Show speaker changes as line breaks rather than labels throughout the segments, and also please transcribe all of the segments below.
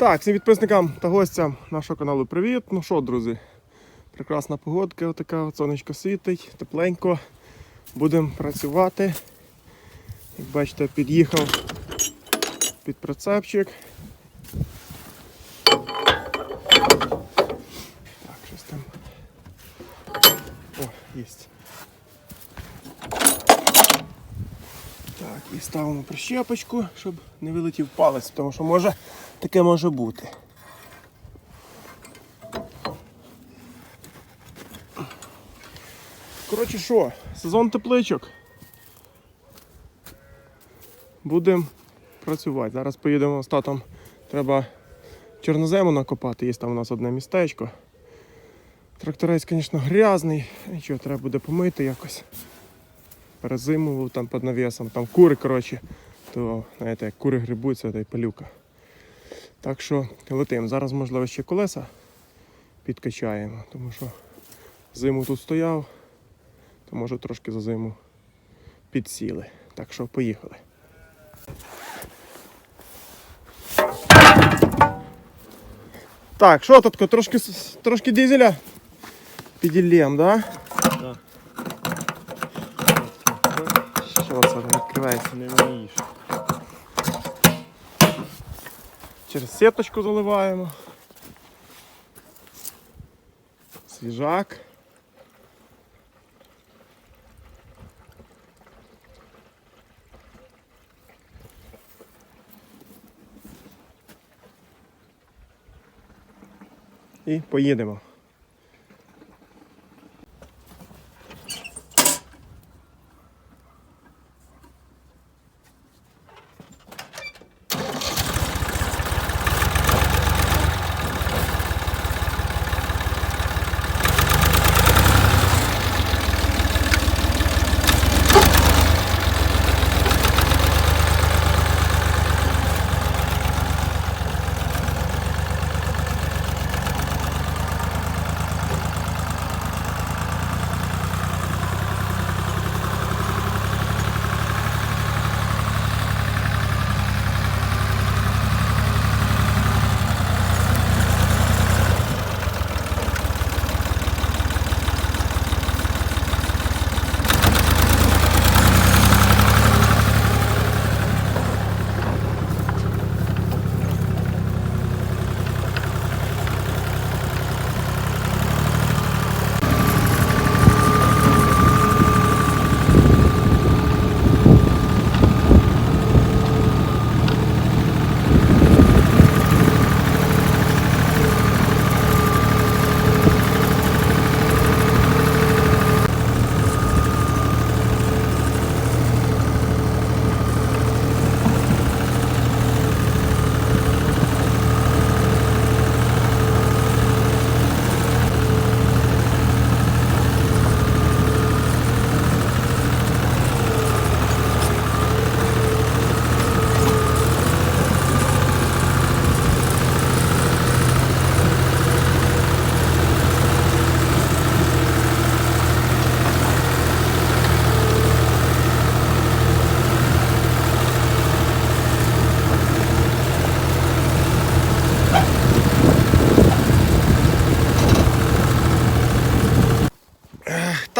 Так, всім підписникам та гостям нашого каналу привіт. Ну що, друзі, прекрасна погодка, отака, от сонечко світить, тепленько. Будемо працювати. Як бачите, під'їхав під прицепчик. Так, щось там. О, єсть. Так, і ставимо прищепочку, щоб не вилетів палець, тому що може таке може бути. Коротше що, сезон тепличок. Будемо працювати. Зараз поїдемо з татом. Треба чорнозему накопати, є там у нас одне містечко. Тракторець, звісно, грязний, нічого, треба буде помити якось. Перезимував там під навісом, там кури, коротше, то знаєте, як кури грибуться, та й пилюка. Так що летимо. Зараз, можливо, ще колеса підкачаємо, тому що зиму тут стояв, то може трошки за зиму підсіли. Так що поїхали. Так, що тут, трошки, трошки дизеля піділлєм, да?
Так.
Що це не відкривається?
Не вмієш.
Через сіточку заливаємо. Свіжак. І поїдемо.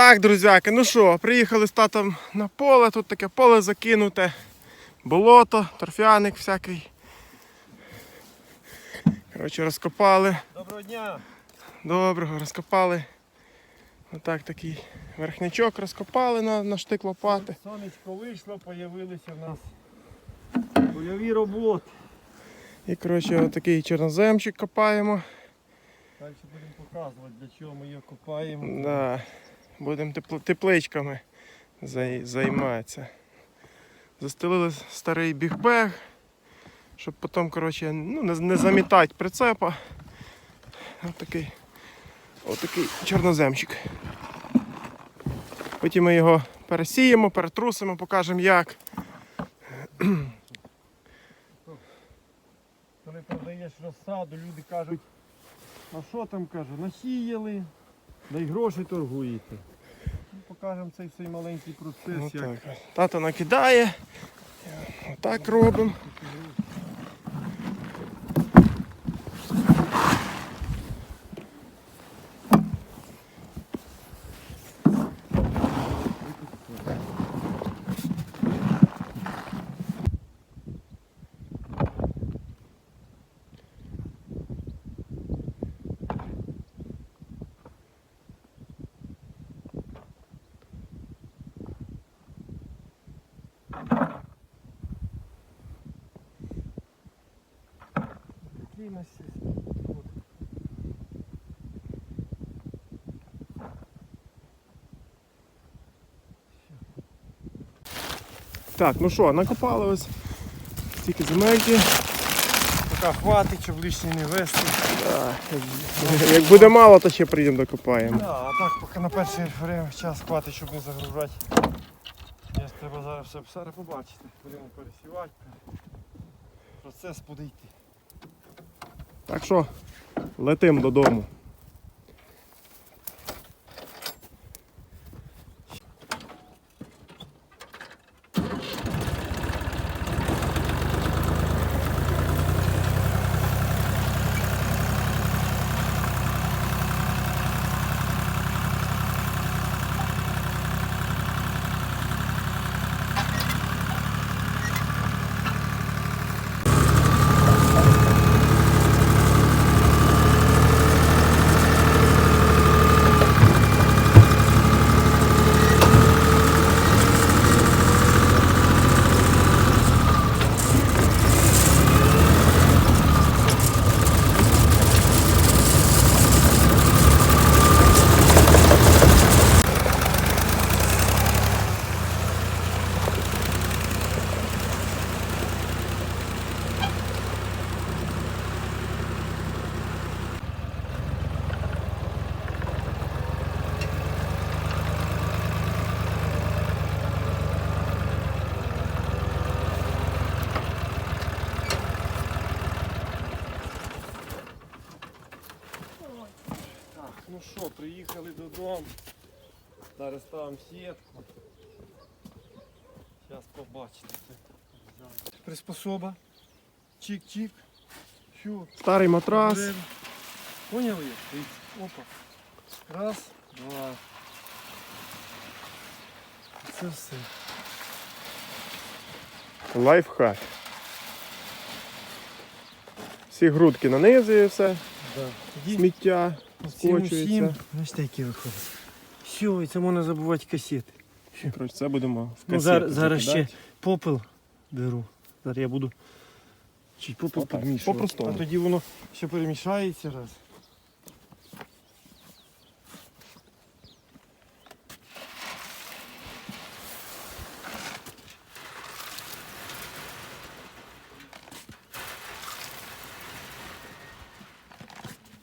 Так, друзяки, ну що, приїхали з татом на поле, тут таке поле закинуте, болото, торфяник всякий. Коротше, розкопали.
Доброго дня!
Доброго, розкопали. Отак такий верхнячок розкопали на, на штик лопати.
Сонечко вийшло, появилися в нас польові роботи.
І коротше, отакий чорноземчик копаємо.
Далі будемо показувати, для чого ми його копаємо.
Да. Будемо тепличками зай- займатися. Застелили старий бігбег, щоб потім коротше, ну, не, не замітати прицепа. Отакий, отакий чорноземчик. Потім ми його пересіємо, перетрусимо, покажемо як.
Коли продаєш розсаду, люди кажуть, а що там каже, насіяли, да й гроші торгуєте. Ну, покажемо цей цей маленький процес, як
Отак. Тато накидає. Отак робимо.
Нас?
Так, ну що, накопали ось стільки земельки.
Поки хватить, щоб лишнє не вести.
Да. Як буде мало, то ще приїдемо докопаємо.
Да, а так поки на перший время час хватить, щоб не загружати. Я ж треба зараз все зараз побачити. Будемо пересівати. Процес буде йти.
Так що, летим додому.
Ну що, приїхали додому. Зараз ставимо сітку. Зараз побачите. Приспособа. Чик-чик.
Старий матрас.
Поняли? Опа. Раз, два. Це все.
Лайфхак. Всі грудки нанизує все,
Да.
Сміття скочується.
Бачите, які виходять. Все, і це можна забувати касети.
Коротше, це будемо в
Ну, зараз, зараз ще
закидати.
попел беру. Зараз я буду чуть попел
Отак,
підмішувати.
по-простому.
А тоді воно ще перемішається раз.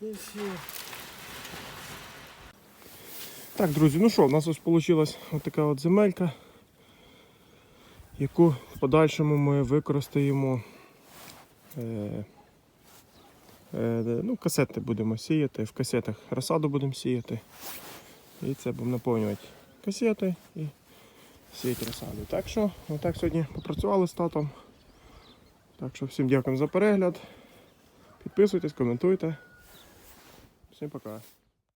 І все.
Так, друзі, ну що, у нас ось вийшла така от земелька, яку в подальшому ми використаємо. Е, е, ну, касети будемо сіяти, в касетах розсаду будемо сіяти. І це будемо наповнювати касети і сіяти розсаду. Так що, отак сьогодні попрацювали з татом. Так що всім дякую за перегляд. Підписуйтесь, коментуйте. Всім пока.